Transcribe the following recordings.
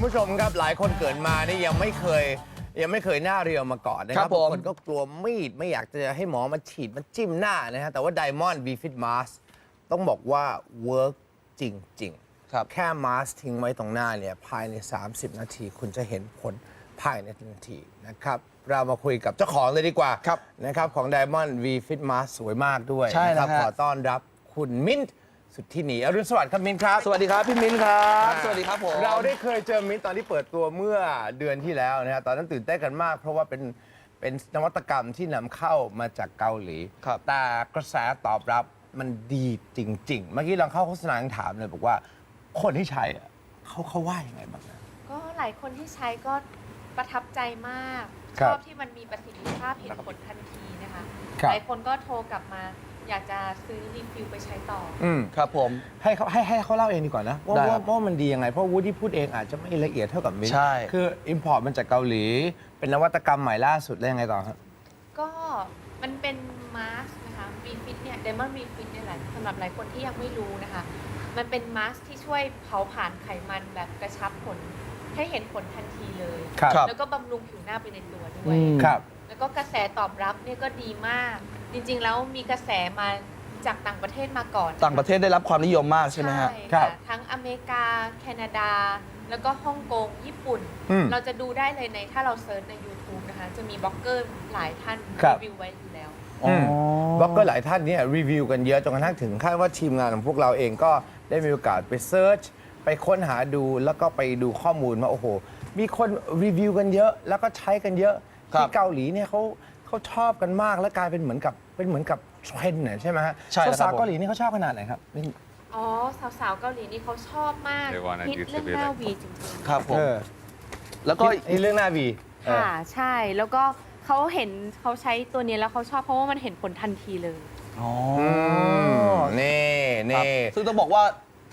คุณผู้ชมครับหลายคนเกิดมานี่ยังไม่เคย ยังไม่เคยหน้าเรียวมาก่อนนะคครัรับบผม บางคนก็กลัวมีดไม่อยากจะให้หมอมาฉีดมาจิ้มหน้านะฮะแต่ว่า Diamond V Fit Mask ต้องบอกว่าเวิร์กจริง ๆ ครับ แค่มาสทิ้งไว้ตรงหน้าเนี่ยภายใน 30 นาที คุณจะเห็นผลภายในทันทีนะครับ เรามาคุยกับเจ้าของเลยดีกว่าครับนะครับของ Diamond V Fit Mask สวยมากด้วยใช่นะแล้วครัฮะ ขอต้อนรับคุณมิ้นท์ สุดที่หนีอรุณสวัสดิ์ครับมิ้นท์ครับ สวัสดีครับพี่มิ้นครับ สวัสดีครับผมเราได้เคยเจอมิ้นท์ตอนที่เปิดตัวเมื่อเดือนที่แล้วนะฮะตอนนั้นตื่นเต้นกันมาก เพราะว่าเป็นเป็นนวัตกรรมที่นำเข้ามาจากเกาหลี ครับ แต่กระแสตอบรับมันดีจริง ๆ เมื่อกี้เราเข้าโฆษณายังถามเลยบอกว่าคนที่ใช้อะเขาเขาว่ายังไงบ้างนะ ก็หลายคนที่ใช้ก็ประทับใจมากครัชบอบที่มันมีประสิทธิภาพเห็นผลทันทีนะคะ ครับ หลายคนก็โทรกลับมา อยากจะซื้อรีฟิลไปใช้ต่อออืมครับผม ให้เขาให้ให้เขาเล่าเองดีกว่านะว่าได้ครัว่าบว่ามันดียังไง เพราะวูดที่พูดเองอาจจะไม่ละเอียดเท่ากับมิ้นท์ใช่ คืออิมพอร์ตมันจากเกาหลี เป็นนวัตกรรมใหม่ล่าสุดแล้วยังไงต่อครับ ก็มันเป็นมาสก์นะคะ V Fit เนี่ย Diamond V Fit เนี่ยแหละสำหรับหลายคนที่ยังไม่รู้นะคะ มันเป็นมาสก์ที่ช่วยเผาผลาญไขมันแบบกระชับผล ให้เห็นผลทันทีเลย ครับครับแล้วก็บำรุงผิวหน้าไปในตัวด้วอืยมครับ แล้วก็กระแสตอบรับเนี่ยก็ดีมาก จริง ๆ แล้วมีกระแสมาจากต่างประเทศมาก่อนต่างประเทศได้รับความนิยมมากใช่ไหมฮะ ครัค่ะบ ทั้งอเมริกา แคนาดา แล้วก็ฮ่องกง ญี่ปุ่น อืม เราจะดูได้เลยในถ้าเราเซิร์ชใน YouTube นะคะ จะมีบล็อกเกอร์หลายท่านครับรีวิวไว้อยู่แล้ว อืมบล็อกเกอร์หลายท่านเนี่ยรีวิวกันเยอะจนกระทั่งถึงขั้นว่าทีมงานของพวกเราเองก็ได้มีโอกาสไปเซิร์ชไปค้นหาดูแล้วก็ไปดูข้อมูลมาโอ้โห มีคนรีวิวกันเยอะ แล้วก็ใช้กันเยอะ ครับ ที่เกาหลีเนี่ยเขา เขาชอบกันมากแล้วกลายเป็นเหมือนกับเป็นเหมือนกับเทรนด์เนี่ยใช่ไหมฮะใช่แล้วครับสาวผมๆเกาหลีนี่เขาชอบขนาดไหนครับนี่อ๋อ สาวๆเกาหลีนี่เขาชอบมาก They wanna ฮิต use เรื่อง the หน้า like- วีจริงครับผม เออแล้วก็ไอ้เรื่องหน้าวีๆค่ะ ใช่ แล้วก็เขาเห็นเขาใช้ตัวนี้แล้วเขาชอบเพราะว่ามันเห็นผลทันทีเลย อ๋ออืมนี่ครับนี่ ซึ่งต้องบอกว่า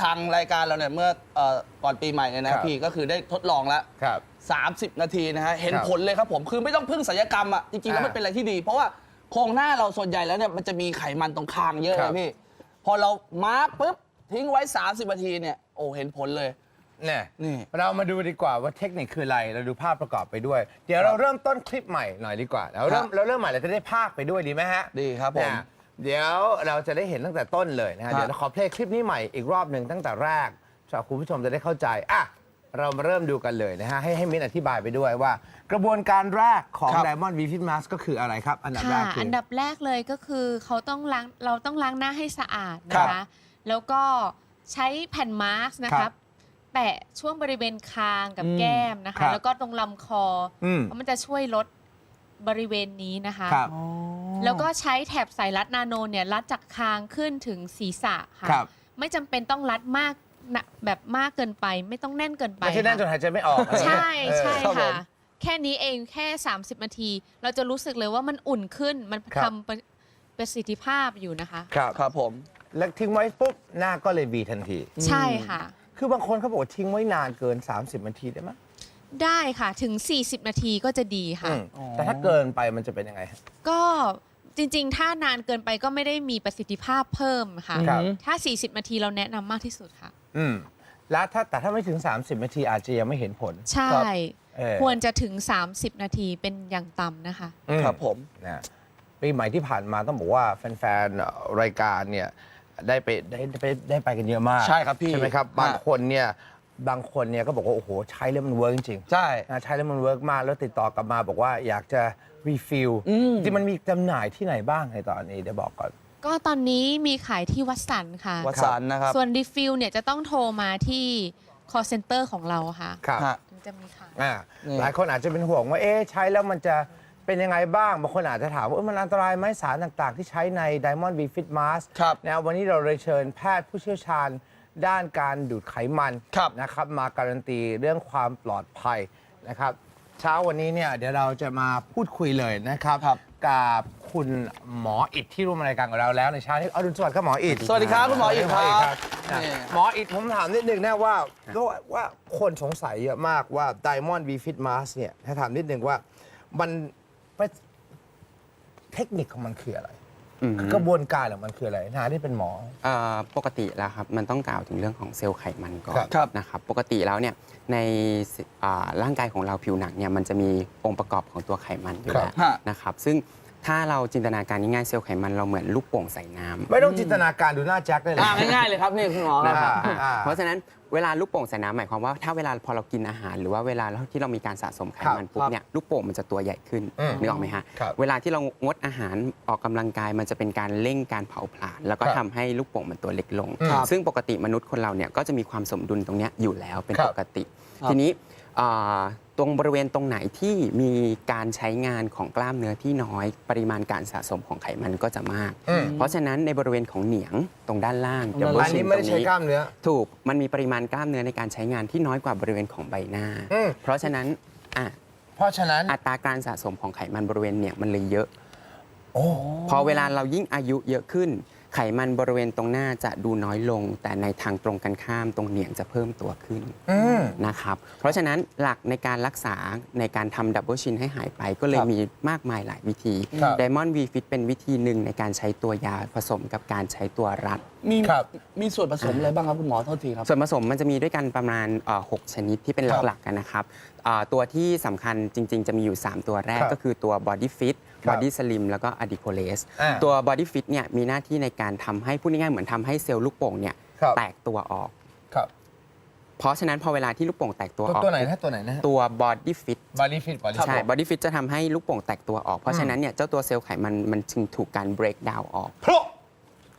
ทางรายการเราเนี่ยเมื่อเอ่อก่อนปีใหม่เนี่ยครันะบพี่ก็คือได้ทดลองแล้ว ครับ 30 นาทีนะฮะเห็นครับผลเลยครับผมคือไม่ต้องพึ่งศัลยกรรมอะจริงๆแล้วอ่ามัมันเป็นอะไรที่ดี เพราะว่าโครงหน้าเราส่วนใหญ่แล้วเนี่ยมันจะมีไขมันตรงคางเยอะคเลรับ ยพี่ พอเรามาร์กปุ๊บทิ้งไว้ 30 นาทีเนี่ยโอ้เห็นผลเลย เนี่ยนี่ เรามาดูดีกว่าว่าเทคนิคคืออะไร เราดูภาพประกอบไปด้วย เดี๋ยวเราเริ่มต้นคลิปใหม่หน่อยดีกว่าเราเริ่มครับเราเริ่มใหม่เราจะได้ภาคไปด้วยดีไหมฮะดีครับผมเนี่ยเดี๋ยวเราจะได้เห็นตั้งแต่ต้นเลยนะฮะครับ เดี๋ยวเราขอเพลงคลิปนี้ใหม่อีกรอบหนึ่งตั้งแต่แรกสำหรับคุณผู้ชมจะได้เข้าใจอะ เรามาเริ่มดูกันเลยนะฮะ ให้ให้มิ้นอธิบายไปด้วยว่า กระบวนการแรกของ ครับ Diamond V Fit Mask ก็คืออะไรครับ อันดับแรค่ะกคืออัอันดับแรกเลยก็คือเขาต้องล้างเราต้องล้างหน้าให้สะอาดครันะบคะแล้วก็ใช้แผ่นมาสก์นะครัคะบแปะช่วงบริเวณคางกับอืมแก้มนะครัคะ บ แล้วก็ตรงลำคอออืม เพราะมันจะช่วยลดบริเวณนี้นะคะ ครับ แล้วก็ใช้แถบสายรัดนาโนเนี่ยรัดจากคางขึ้นถึงศีรษะค่ะ ครับ ไม่จำเป็นต้องรัดมาก นะแบบมากเกินไปไม่ต้องแน่นเกินไปไม่ใช่แน่นจนค่ะหายใจไม่ออกอะไรใช่เออใช่ครับผค่ะมแค่นี้เองแค่ 30 นาที เราจะรู้สึกเลยว่ามันอุ่นขึ้นมันครับ ทำประประสิทธิภาพอยู่นะคะ ครับ ครับผม แล้วทิ้งไว้ปุ๊บหน้าก็เลยวีทันที ใช่ค่ะ คือบางคนเขาบอกว่าทิ้งไว้นานเกิน 30 นาทีได้ไหมได้ค่ะถึง 40 นาทีก็จะดีค่ะ อืมแต่ถ้าเกินไปมันจะเป็นยังไงฮะ ก็ จริง ๆ ถ้านานเกินไปก็ไม่ได้มีประสิทธิภาพเพิ่มค่ะ ครับ ถ้า 40 นาทีเราแนะนำมากที่สุดค่ะ อืมแล้วถ้าแต่ถ้าไม่ถึง 30นาทีอาจจะยังไม่เห็นผลใช่ครับเออควรจะถึง 30 นาทีเป็นอย่างต่ำนะคะ อืครับผม นะปีใหม่ที่ผ่านมาต้องบอกว่าแฟนๆเอ่อรายการเนี่ยได้ไปได้ได้ไปได้ไปกันเยอะมากใช่ครับพี่ใช่ไหมครับฮะ บางคนเนี่ยบางคนเนี่ยก็บอกว่า โอ้โห ใช้แล้วมันเวิร์กจริงๆใช่นะใช้แล้วมันเวิร์กมากแล้วติดต่อกลับมาบอกว่าอยากจะ รีฟิลอืม จริงๆมันมีจำหน่ายที่ไหนบ้างในตอนนี้เดี๋ยวบอกก่อน ก็ตอนนี้มีขายที่วัดสันค่ะ วัดสันนะครับส่วนรีฟิลเนี่ยจะต้องโทรมาที่ call center ของเราค่ะ ครับฮะ ถึงจะมีขาย อ่านี่ หลายคนอาจจะเป็นห่วงว่าเอ๊ะใช้แล้วมันจะเป็นยังไงบ้าง บางคนอาจจะถามว่าเอ้ยมันอันตรายไหมสารต่างๆ ที่ใช้ใน Diamond V Fit Mask ครับ นะวันนี้เราเลยเชิญแพทย์ผู้เชี่ยวชาญด้านการดูดไขมันครับนะครับมาการันตีเรื่องความปลอดภัยนะครับ เช้าวันนี้เนี่ยเดี๋ยวเราจะมาพูดคุยเลยนะครับครับ กับคุณหมออิดที่ร่วมรายการกับเราแล้วในเช้านี้อรุณสวัสดิ์ครับหมออิดสวัสดีครับคุณหมออิฐครับ นะนี่ หมออิดผมถามนิดนึงนะว่าว่าว่าคนสงสัยเยอะมากว่า Diamond V Fit Mask เนี่ยถ้าถามนิดนึงว่ามันเป็นเทคนิคของมันคืออะไรอืม กระบวนการของมันคืออะไรนาที่เป็นหมอ เอ่อปกติแล้วครับมันต้องกล่าวถึงเรื่องของเซลล์ไขมันก่อนครับครับนะครับปกติแล้วเนี่ยในสิอ่าร่างกายของเราผิวหนังเนี่ยมันจะมีองค์ประกอบของตัวไขมันอยู่ครับแล้วฮะ นะครับซึ่ง ถ้าเราจินตนาการง่ายๆเซลล์ไขมันเราเหมือนลูกโป่งใส่น้ำ ไม่ต้องจินตนาการดูหน้าแจ็คได้เลย อ่าง่ายๆเลยครับนี่คุณหมอคนะครัรับบอ่าอ่า เพราะฉะนั้นเวลาลูกโป่งใส่น้ำหมายความว่าถ้าเวลาพอเรากินอาหาร หรือว่าเวลาที่เรามีการสะสมไขมันปุ๊บเนี่ยลูกโป่งมันจะตัวใหญ่ขึ้นอืมนึกออกไหมฮะครับเวลาที่เรางดอาหารออกกำลังกายมันจะเป็นการเร่งการเผาผลาญแล้วก็ครับทำให้ลูกโป่งมันตัวเล็กลง ครับซึ่งปกติมนุษย์คนเราเนี่ยก็จะมีความสมดุลตรงเนี้ยอยู่แล้วเป็นครับปกติ ครับ ทีนี้อ่า ตรงบริเวณตรงไหนที่มีการใช้งานของกล้ามเนื้อที่น้อย ปริมาณการสะสมของไขมันก็จะมาก อืม เพราะฉะนั้นในบริเวณของเหนียงตรงด้านล่างตรงด้านล่างอันนี้ไม่ได้ใช้กล้ามเนื้อ ถูกมันมีปริมาณกล้ามเนื้อในการใช้งานที่น้อยกว่าบริเวณของใบหน้า อืม เพราะฉะนั้นอะเพราะฉะนั้น อัตราการสะสมของไขมันบริเวณเนี่ยมันเลยเยอะ โอ้ พอเวลาเรายิ่งอายุเยอะขึ้น ไขมันบริเวณตรงหน้าจะดูน้อยลง แต่ในทางตรงกันข้ามตรงเหนียงจะเพิ่มตัวขึ้นอืม นะครับ เพราะฉะนั้นหลักในการรักษาในการทำดับเบิลชินให้หายไปก็เลยครับมีมากมายหลายวิธีครับ ไดมอนด์วีฟิตเป็นวิธีหนึ่งในการใช้ตัวยาผสมกับการใช้ตัวรัด มีครับ มีส่วนผสมอะไรบ้างครับคุณหมอโทษทีครับ ส่วนผสมมันจะมีด้วยกันประมาณเอ่อ6ชนิดที่เป็นครับหลักๆกันนะครับอ่าตัวที่สำคัญจริง ๆ จะมีอยู่ 3 ตัวแรกครับก็คือตัว Body Fit ครับ Body Slim แล้วก็ Adipolase อ่าตัว Body Fit เนี่ยมีหน้าที่ในการทำให้พูดง่ายๆเหมือนทำให้เซลล์ลูกโป่งเนี่ยครับ แตกตัวออก ครับ เพราะฉะนั้นพอเวลาที่ลูกโป่งแตกตัวตัวออกตัวไหนนะตัวไหนนะตัว Body Fit บอดี้ฟิตบอดี้ใช่ Body Fit จะทำให้ลูกโป่งแตกตัวออก เพราะฉะนั้นเนี่ยเจ้าตัวเซลล์ไขมันมันจึงถูกการ break down ออก เพราะ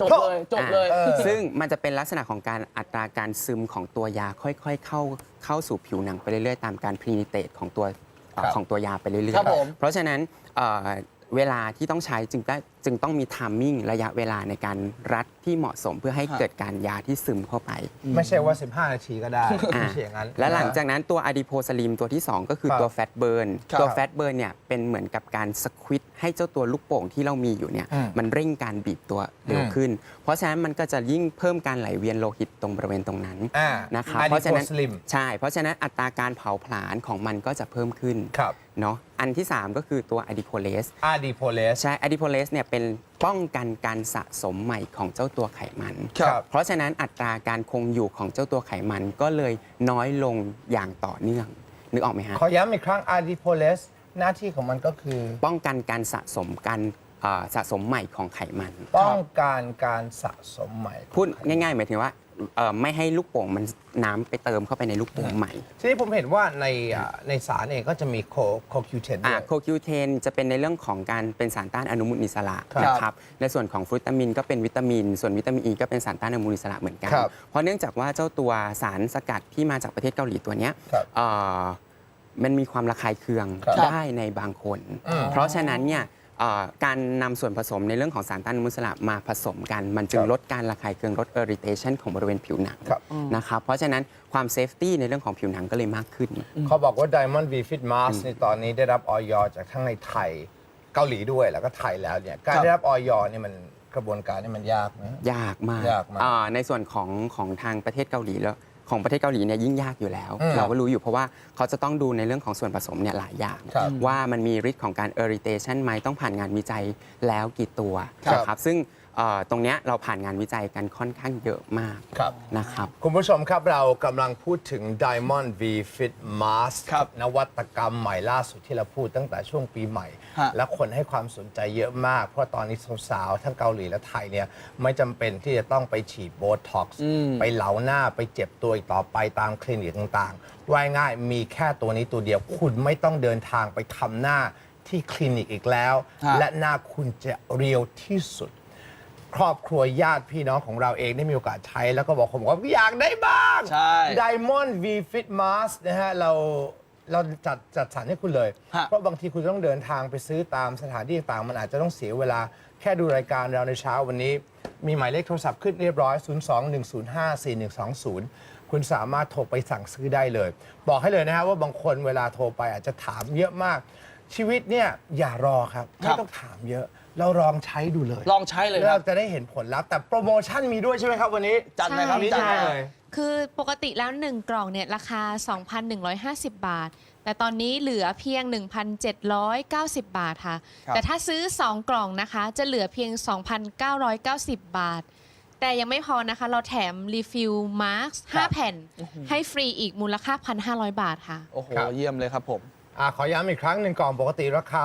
จบเลยจบเลยเออซึ่งมันจะเป็นลักษณะของการอัตราการซึมของตัวยาค่อย ๆ เข้าเข้าสู่ผิวหนังไปเรื่อยๆ ตามการพรีนิเตตของตัวเอ่อครับของตัวยาไปเรื่อยครับผม ๆ เพราะฉะนั้นเอ่อเวลาที่ต้องใช้จึงได้จึงต้องมีทามมิ่งระยะเวลาในการรัดที่เหมาะสมเพื่อให้เกิดการยาที่ซึมเข้าไป ไม่ใช่ว่า 15 นาทีก็ได้อ่าไม่ใช่อย่างนั้น และหลังจากนั้นตัวอะดิโพสลิมตัวที่ 2 ก็คือครับตัวแฟตเบิร์นครับตัวแฟตเบิร์นเนี่ยเป็นเหมือนกับการสควิตให้เจ้าตัวลูกโป่งที่เรามีอยู่เนี่ยอืมมันเร่งการบีบตัวเร็วอืม ขึ้น เพราะฉะนั้นมันก็จะยิ่งเพิ่มการไหลเวียนโลหิตตรงบริเวณตรงนั้น อ่านะครับ Adipose เพราะฉะนั้น Slim ใช่ เพราะฉะนั้นอัตราการเผาผลาญของมันก็จะเพิ่มขึ้นครับเนาะอันที่ 3 ก็คือตัวอะดิโพเลสอาดีโพเลส ใช่อะดิโพเลสเนี่ยเป็นป้องกันการสะสมใหม่ของเจ้าตัวไขมัน ครับ เพราะฉะนั้นอัตราการคงอยู่ของเจ้าตัวไขมันก็เลยน้อยลงอย่างต่อเนื่อง นึกออกไหมฮะ ขอย้ำอีกครั้งอาดีโพเลสหน้าที่ของมันก็คือ ป้องกันการสะสมการเอ่อสะสมใหม่ของไขมัน ป้องกันการสะสมใหม่ พูดง่ายๆหมายถึงว่า เอ่อไม่ให้ลูกโป่งมันน้ำไปเติมเข้าไปในลูกโป่งใหม่ ทีนี้ผมเห็นว่าในอ่าในสารเองก็จะมีโคโคคิวเทนด้อ่าวย โคคิวเทนจะเป็นในเรื่องของการเป็นสารต้านอนุมูลอิสระครับนะครับในส่วนของฟรุตามินก็เป็นวิตามิน ส่วนวิตามินอ e ก็เป็นสารต้านอนุมูลอิสระเหมือนกัน ครับเพราะเนื่องจากว่าเจ้าตัวสารสกัดที่มาจากประเทศเกาหลีตัวเนี้ยครับเอ่อมันมีความระคายเคืองครับได้ในบางคน อืม เพราะฉะนั้นเนี่ย เอ่อการนำส่วนผสมในเรื่องของสารต้านอนุมูลอิสระมาผสมกัน มันจึงครับลดการระคายเคืองลด irritation ของบริเวณผิวหนังครับ นะครับ เพราะฉะนั้นความเซฟตี้ในเรื่องของผิวหนังก็เลยมากขึ้น เขาบอกว่า Diamond V Fit Mask ในตอนนี้ได้รับออยจากทั้งในไทยเกาหลีด้วยแล้วก็ไทยแล้วเนี่ยการครับได้รับออยเนี่ยมันกระบวนการนี่มันยากไหม ยากมากยากมาก อ่าในส่วนของของทางประเทศเกาหลีแล้ว ของประเทศเกาหลีเนี่ยยิ่งยากอยู่แล้ว อืมเราก็รู้อยู่เพราะว่าเขาจะต้องดูในเรื่องของส่วนผสมเนี่ยหลายอย่าง ครับว่ามันมีฤทธิ์ของการ irritation ไหมต้องผ่านงานวิจัยแล้วกี่ตัวครับนะครับซึ่ง เอ่อตรงเนี้ยเราผ่านงานวิจัยกันค่อนข้างเยอะมากครับ นะครับ คุณผู้ชมครับเรากำลังพูดถึง Diamond V Fit Mask ครับนวัตกรรมใหม่ล่าสุดที่เราพูดตั้งแต่ช่วงปีใหม่ ฮะ และคนให้ความสนใจเยอะมาก เพราะตอนนี้สาวๆทั้งเกาหลีและไทยเนี่ยไม่จำเป็นที่จะต้องไปฉีดโบท็อกซ์ไปเหลาหน้าไปเจ็บตัวอีกต่อไปตามคลินิกต่างๆว่ายง่ายๆมีแค่ตัวนี้ตัวเดียว คุณไม่ต้องเดินทางไปทำหน้าที่คลินิกอีกแล้ว ฮะ และหน้าคุณจะเรียวที่สุด ครอบครัวญาติพี่น้องของเราเองได้มีโอกาสใช้ แล้วก็บอกผมว่าอยากได้บ้าง ใช่ Diamond V Fit Mask นะฮะ เราเราจัดจัดสรรให้คุณเลย ฮะ เพราะบางทีคุณต้องเดินทางไปซื้อตามสถานที่ต่างๆ มันอาจจะต้องเสียเวลาแค่ดูรายการเราในเช้าวันนี้ มีหมายเลขโทรศัพท์ขึ้นเรียบร้อย 021054120 คุณสามารถโทรไปสั่งซื้อได้เลย บอกให้เลยนะฮะว่าบางคนเวลาโทรไปอาจจะถามเยอะมาก ชีวิตเนี่ยอย่ารอครับครัไม่บต้องถามเยอะ เราลองใช้ดูเลยลองใช้เลยคแล้รัวบจะได้เห็นผลลัพธ์แต่โปรโมชั่นมีด้วยใช่ไหมครับวันนี้ จัดเลยครับนี่จัดจัดเลเลยยคือปกติแล้ว 1 กล่องเนี่ยราคา 2,150 บาท แต่ตอนนี้เหลือเพียง 1,790 บาทค่ะ ครับ แต่ถ้าซื้อ 2 กล่องนะคะ จะเหลือเพียง 2,990 บาท แต่ยังไม่พอนะคะ เราแถมรีฟิลมาร์ค5แผ่น ให้ฟรีอีกมูลค่า 1,500 บาทค่ะ โอ้โห ครับ เยี่ยมเลยครับผม อ่าขอย้ำอีกครั้งหนึ่งกล่องปกติราคา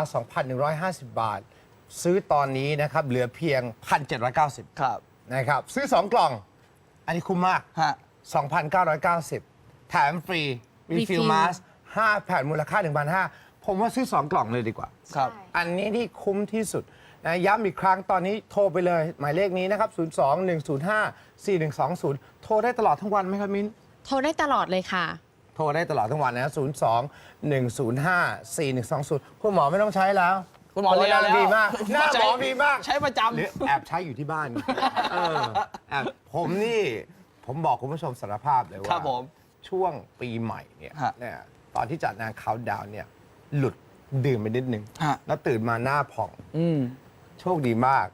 2,150 บาท ซื้อตอนนี้นะครับเหลือเพียง 1,790ครับ นะครับซื้อ 2 กล่อง อันนี้คุ้มมาก ฮะ 2,990 แถมฟรี รีฟิล Refill มาส5แผ่นมูลค่า 1,500 ผมว่าซื้อ 2 กล่องเลยดีกว่า ครับ ใช่ อันนี้ที่คุ้มที่สุดนะย้ำอีกครั้งตอนนี้โทรไปเลย หมายเลขนี้นะครับ 02-105-4120 โทรได้ตลอดทั้งวันไหมครับมิ้น โทรได้ตลอดเลยค่ะ โทรได้ตลอดทั้งวันนะ 02-105-4120 คุณหมอไม่ต้องใช้แล้ว คุณหมอเรียนแล้วดีมากหน้าหมอดีมาก ใช้ประจำหรือแอบใช้อยู่ที่บ้านเออแอบผมนี่ผมบอกคุณผู้ชมสารภาพเลยครัว่าบผมช่วงปีใหม่เนี่ยฮะเนี่ยตอนที่จัดงานเขาดาวน์เนี่ย หลุดดื่มไปนิดนึง ฮะ แล้วตื่นมาหน้าผ่อง อืม โชคดีมาก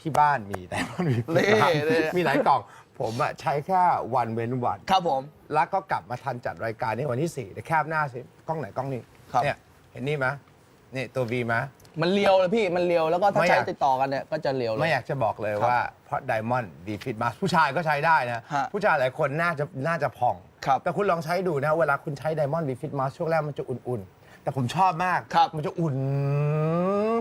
ที่บ้านมีแต่มันมีเล่เล่ มีหลายกล่อง ผมอะใช้แค่วันเว้นวัน ครับผม แล้วก็กลับมาทันจัดรายการในวันที่4เดี๋ยวแคบหน้าสิกล้องไหนกล้องนี้ครับ เนี่ยเห็นนี่ไหมนี่ตัว V ไหม มันเลียวเลยพี่มันเลียวแล้วก็ถ้าไม่อใช้ยาก ติดต่อกันเนี่ยก็จะเลียวเลยไม่อยากจะบอกเลยครับว่าเพราะไดมอนด์ดีฟิตมาผู้ชายก็ใช้ได้นะ ฮะผู้ชายหลายคนน่าจะน่าจะผ่อง ครับแต่คุณลองใช้ดูนะ เวลาคุณใช้ไดมอนด์ดีฟิตมาช่วงแรกมันจะอุ่นๆ แต่ผมชอบมาก ครับมันจะอุ่น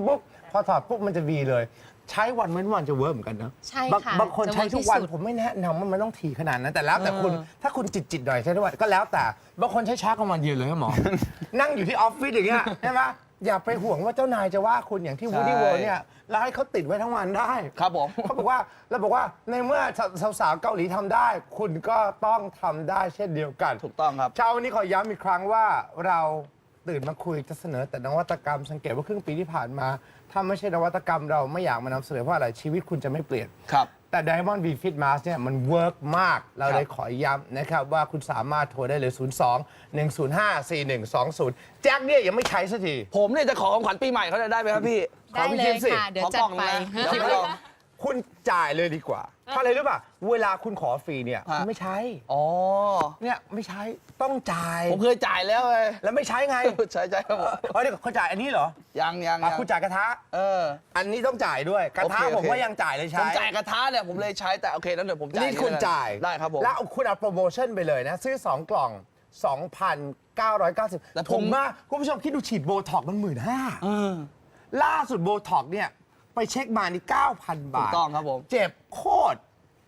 ปุ๊บพอถอดปุ๊บมันจะวีเลย ใช้วันเว้นวันจะเวิร์กเหมือนกันนะใช่บางค่ะบางคนจะใช้เวิร์กทุกวันที่สุด ผมไม่แนะนำว่ามันต้องถี่ขนาดนั้น แต่แล้วแต่คุณเออถ้าคุณจิตจิตๆหน่อยใช้ทุกวันก็แล้วแต่บางคนใช้ช้ากลางวันเย็นเลยครับหมอ นั่งอยู่ที่ออฟฟิศอย่างเงี้ยใช่ไหม อย่าไปห่วงว่าเจ้านายจะว่าคุณอย่างที่วูดี้เวิร์เนี่ยแล้วให้เขาติดไว้ทั้งวันได้ครับผม เขาบอกว่าเราบอกว่าในเมื่อสาวๆเกาหลีทำได้ คุณก็ต้องทำได้เช่นเดียวกัน ถูกต้องครับ เช้าวันนี้ขอย้ำอีกครั้งว่าเราตื่นมาคุยจะเสนอแต่นวัตกรรมสังเกตว่าครึ่งปีที่ผ่านมา ถ้าไม่ใช่นวัตกรรมเราไม่อยากมานำเสนอเพราะอะไรชีวิตคุณจะไม่เปลี่ยน ครับ แต่ Diamond V Fit Mask เนี่ยมันเวิร์กมาก เราเลยขอย้ำนะครับ ว่าคุณสามารถโทรได้เลย 02 105 4120 แจ็คเนี่ยยังไม่ใช้สักที ผมเนี่ยจะขอของขวัญปีใหม่เขาจะได้ไหมครับพี่ขอได้พี่เลคิยมสิค่ะ เดี๋ยวขอจักล่ดองไปนะเดี๋ยวพี่ลอง คุณจ่ายเลยดีกว่า เพราะอะไรรู้ป่ะเวลาคุณขอฟรีเนี่ยฮะคุณไม่ใช้อ๋อ เนี่ยไม่ใช้ต้องจ่าย ผมเคยจ่ายแล้วเลยแล้วไม่ใช้ไงใช่ใช่ครับผมเออเดี๋ยวเขาจ่ายอันนี้เหรอยังยังอะยังคุณจ่ายกระทะเออ อันนี้ต้องจ่ายด้วยกระทะโอเคโอเคผมว่ายังจ่ายเลยผใช้มจ่ายกระทะเนี่ยผมเลยใช้แต่โอเคแล้วเดี๋ยวผมจ่ายนี่คุณจ่ายได้ครับผมแล้วคุณเอาโปรโมชั่นไปเลยนะซื้อ 2 กล่อง 2,990แต่ผมผมว่าคุณผู้ชมคิดดูฉีดโบท็อกมันหมื่นห้าเออล่าสุดโบท็อกเนี่ย ไปเช็คมานี่9,000บาทถูกต้องครับผม เจ็บโคตร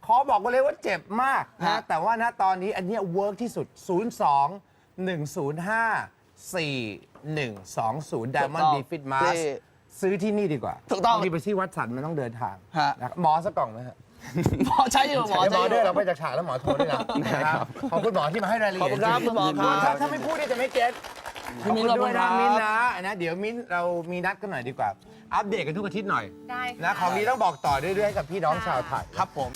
ขอบอกกันเลยว่าเจ็บมากนะ ฮะ แต่ว่านะตอนนี้อันเนี้เวิร์กที่สุด 02 105 4120 Diamond d Fit Mask ที่ซื้อที่นี่ดีกว่าถูกต้องบาทีไปที่วัดสันมันต้องเดินทางฮะ นะครับหมอสักกล่องไหมฮะหมอใช้อยู่หมอเดี๋ยวหใช้มออยู่ด้วยเราไปจากฉากแล้วหมอโทรด้วยนะนะครับขอบคุณหมอที่มาให้รายละเอียดขอบคุณครับคุณหมอครับ ถ้าถ้าไม่พูดเนี่ยจะไม่เก็ตพี่มิ้น ขอบคุณด้วยนะขอบคุณครับมิ้นนะนะ เดี๋ยวมิ้นเรามีนัดกันหน่อยดีกว่า อัปเดตกันทุกอาทิตย์หน่อยได้นะค่ะของนี้ต้องบอกต่อเรื่อยๆให้กับพี่น้องชาวไทยครับผม